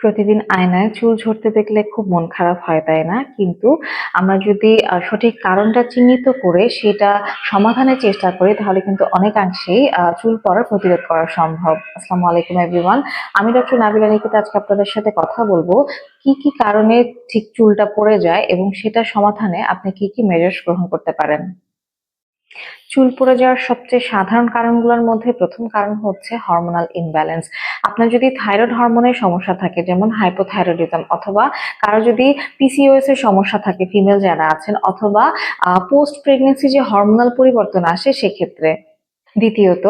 প্রতিদিন আয়নায় চুল ঝরতে দেখলে খুব মন খারাপ হয়, তাই না? কিন্তু আমরা যদি সঠিক কারণটা চিহ্নিত করে সেটা সমাধানের চেষ্টা করি, তাহলে কিন্তু অনেকাংশেই চুল পড়া প্রতিরোধ করা সম্ভব। আসসালামু আলাইকুম এভরিওয়ান আমি ডক্টর নাবিলা নিকিত, আজকে আপনাদের সাথে কথা বলব। কি কি কারণে ঠিক চুলটা পড়ে যায় এবং সেটা সমাধানে আপনি কি কি মেজার্স গ্রহণ করতে পারেন? চুল পড়ে যাওয়ার সবচেয়ে সাধারণ কারণগুলোর মধ্যে প্রথম কারণ হচ্ছে হরমোনাল ইনব্যালেন্স আপনার যদি থাইরয়েড হরমোনের সমস্যা থাকে, যেমন হাইপোথাইরয়েডিজম অথবা কারও যদি পিসিওএস এর সমস্যা থাকে ফিমেল যারা আছেন, অথবা পোস্ট প্রেগনেন্সি যে হরমোনাল পরিবর্তন আসে, সেক্ষেত্রে দ্বিতীয়ত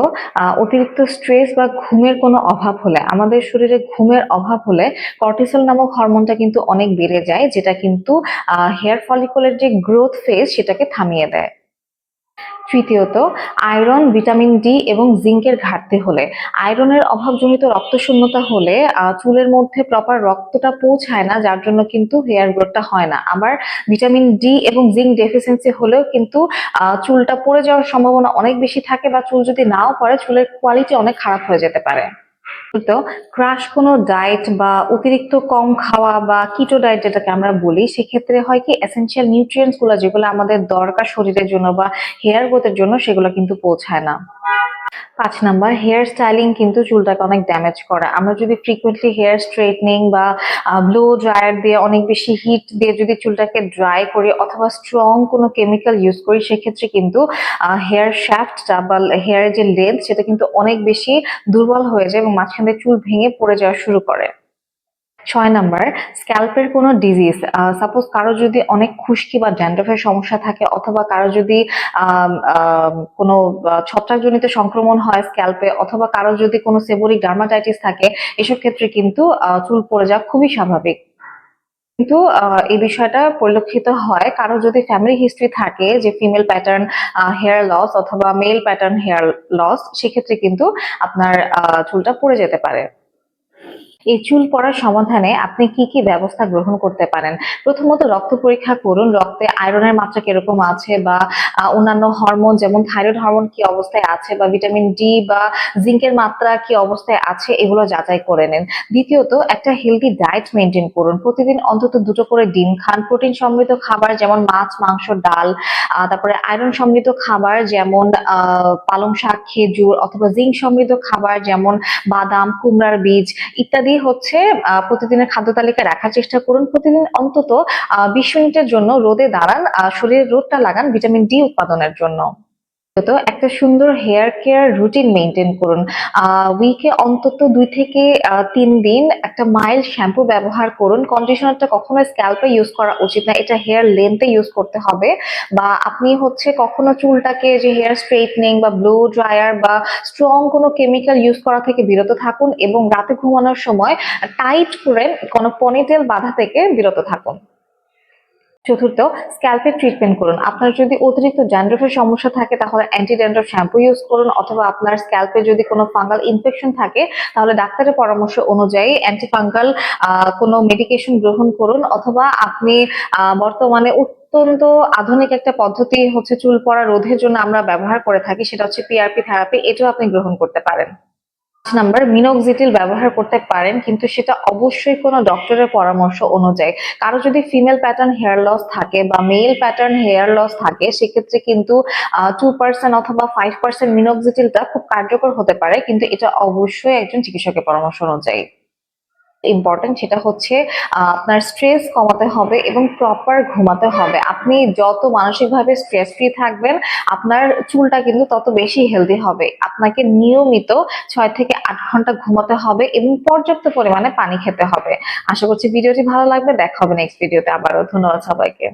অতিরিক্ত স্ট্রেস বা ঘুমের কোনো অভাব হলে, আমাদের শরীরে ঘুমের অভাব হলে কর্টিসল নামক হরমোনটা কিন্তু অনেক বেড়ে যায়, যেটা কিন্তু হেয়ার ফলিকলের যে গ্রোথ ফেজ সেটাকে থামিয়ে দেয়। তৃতীয়ত, আয়রন, ভিটামিন ডি এবং জিঙ্কের ঘাটতি হলে। আয়রনের অভাবজনিত রক্তশূন্যতা হলে চুলের মধ্যে প্রপার রক্তটা পৌঁছায় না, যার জন্য কিন্তু হেয়ার গ্রোথটা হয় না। আবার ভিটামিন ডি এবং জিঙ্ক ডেফিসিয়েন্সি হলেও কিন্তু চুলটা পড়ে যাওয়ার সম্ভাবনা অনেক বেশি থাকে বা চুল যদি নাও পড়ে, চুলের কোয়ালিটি অনেক খারাপ হয়ে যেতে পারে। তো ক্রাশ কোনো ডায়েট বা অতিরিক্ত কম খাওয়া বা কিটো ডায়েট যেটাকে আমরা বলি, সেক্ষেত্রে হয় কি এসেনশিয়াল নিউট্রিয়েন্টসগুলো যেগুলো আমাদের দরকার শরীরের জন্য বা হেয়ার গ্রোথের জন্য সেগুলো কিন্তু পৌঁছায় না। পাঁচ নাম্বার হেয়ার স্টাইলিং কিন্তু চুলটাকে অনেক ড্যামেজ করে। আমরা যদি ফ্রিকুয়েন্টলি হেয়ার স্ট্রেটনিং বা ব্লো ড্রায়ার দিয়ে অনেক বেশি হিট দিয়ে যদি চুলটাকে ড্রাই করি অথবা স্ট্রং কোনো কেমিক্যাল ইউজ করি, সেক্ষেত্রে কিন্তু হেয়ার শ্যাফটটা বা হেয়ারের যে লেন্থ সেটা কিন্তু অনেক বেশি দুর্বল হয়ে যায় এবং মাঝখান দিয়ে চুল ভেঙে পড়ে যাওয়া শুরু করে। ছয় নাম্বার, স্ক্যাল্পের কোনো ডিজিজ সাপোজ কারও যদি অনেক খুশকি বা ড্যান্ড্রফের সমস্যা থাকে অথবা কারও যদি কোনো ছত্রাকজনিত সংক্রমণ হয় স্ক্যাল্পে অথবা কারও যদি কোনো সেবোরিক ডার্মাটাইটিস থাকে, এসব ক্ষেত্রে কিন্তু চুল পড়ে যাওয়া খুবই স্বাভাবিক। কিন্তু এই বিষয়টা পরিলক্ষিত হয় কারও যদি ফ্যামিলি হিস্ট্রি থাকে যে ফিমেল প্যাটার্ন হেয়ার লস অথবা মেল প্যাটার্ন হেয়ার লস সেক্ষেত্রে কিন্তু আপনার চুলটা পড়ে যেতে পারে। এই চুল পড়ার সমাধানে আপনি কি কি ব্যবস্থা গ্রহণ করতে পারেন? প্রথমত রক্ত পরীক্ষা করুন, রক্তে আয়রনের মাত্রা কীরকম আছে বা অন্যান্য হরমোন যেমন থাইরয়েড হরমোন কি অবস্থায় আছে বা ভিটামিন ডি বা জিঙ্কের মাত্রা কি অবস্থায় আছে এগুলো যাচাই করে নেন। দ্বিতীয়ত, একটা হেলদি ডায়েট মেনটেন করুন। প্রতিদিন অন্তত দুটো করে ডিম খান। প্রোটিন সমৃদ্ধ খাবার যেমন মাছ, মাংস, ডাল তারপরে আয়রন সমৃদ্ধ খাবার যেমন পালং শাক, খেজুর অথবা জিঙ্ক সমৃদ্ধ খাবার যেমন বাদাম, কুমড়ার বীজ ইত্যাদি হচ্ছে আহ, প্রতিদিনের খাদ্য তালিকা রাখার চেষ্টা করুন। প্রতিদিন অন্তত বিশ মিনিটের জন্য রোদে দাঁড়ান। শরীরের শরীরে রোদটা লাগান ভিটামিন ডি উৎপাদনের জন্য। তো একটা সুন্দর হেয়ার কেয়ার রুটিন মেনটেন করুন। উইকে অন্তত দুই থেকে তিন দিন একটা মাইল্ড শ্যাম্পু ব্যবহার করুন। কন্ডিশনারটা কখনো স্ক্যাল্পে ইউজ করা উচিত না। এটা হেয়ার লেন্থে ইউজ করতে হবে। বা আপনি হচ্ছে কখনো চুলটাকে যে হেয়ার স্ট্রেটনিং বা ব্লো ড্রায়ার বা স্ট্রং কোনো কেমিক্যাল ইউজ করা থেকে বিরত থাকুন এবং রাতে ঘুমানোর সময় টাইট করে কোনো পনিটেল বাধা থেকে বিরত থাকুন। চতুর্থ স্ক্যাল্পের ট্রিটমেন্ট করুন। আপনার যদি অতিরিক্ত ড্যান্ড্রফের সমস্যা থাকে, তাহলে অ্যান্টি ড্যান্ড্রফ শ্যাম্পু ইউজ করুন, অথবা আপনার স্ক্যাল্পে যদি কোনো ফাঙ্গাল ইনফেকশন থাকে, তাহলে ডাক্তারের পরামর্শ অনুযায়ী অ্যান্টিফাঙ্গাল কোনো মেডিকেশন গ্রহণ করুন, অথবা আপনি বর্তমানে অত্যন্ত আধুনিক একটা পদ্ধতি হচ্ছে চুল পড়া রোধের জন্য আমরা ব্যবহার করে থাকি, সেটা হচ্ছে পিআরপি থেরাপি এটাও আপনি গ্রহণ করতে পারেন। নাম্বার মিনোক্সিটিল ব্যবহার করতে পারেন, কিন্তু সেটা অবশ্যই কোনো ডক্টরের পরামর্শ অনুযায়ী। কারও যদি ফিমেল প্যাটার্ন হেয়ার লস থাকে বা মেল প্যাটার্ন হেয়ার লস থাকে, সেক্ষেত্রে কিন্তু টু পার্সেন্ট অথবা ফাইভ পার্সেন্ট মিনোক্সিটিলটা খুব কার্যকর হতে পারে, কিন্তু এটা অবশ্যই একজন চিকিৎসকের পরামর্শ অনুযায়ী। ইম্পর্টেন্ট সেটা হচ্ছে আপনার স্ট্রেস কমাতে হবে এবং প্রপার ঘুমাতে হবে। আপনি যত মানসিকভাবে স্ট্রেস ফ্রি থাকবেন, আপনার চুলটা কিন্তু তত বেশি হেলদি হবে। আপনাকে নিয়মিত ছয় থেকে আট ঘণ্টা ঘুমাতে হবে এবং পর্যাপ্ত পরিমাণে পানি খেতে হবে। আশা করছি ভিডিওটি ভালো লাগবে। দেখা হবে নেক্সট ভিডিওতে আবারও। ধন্যবাদ সবাইকে।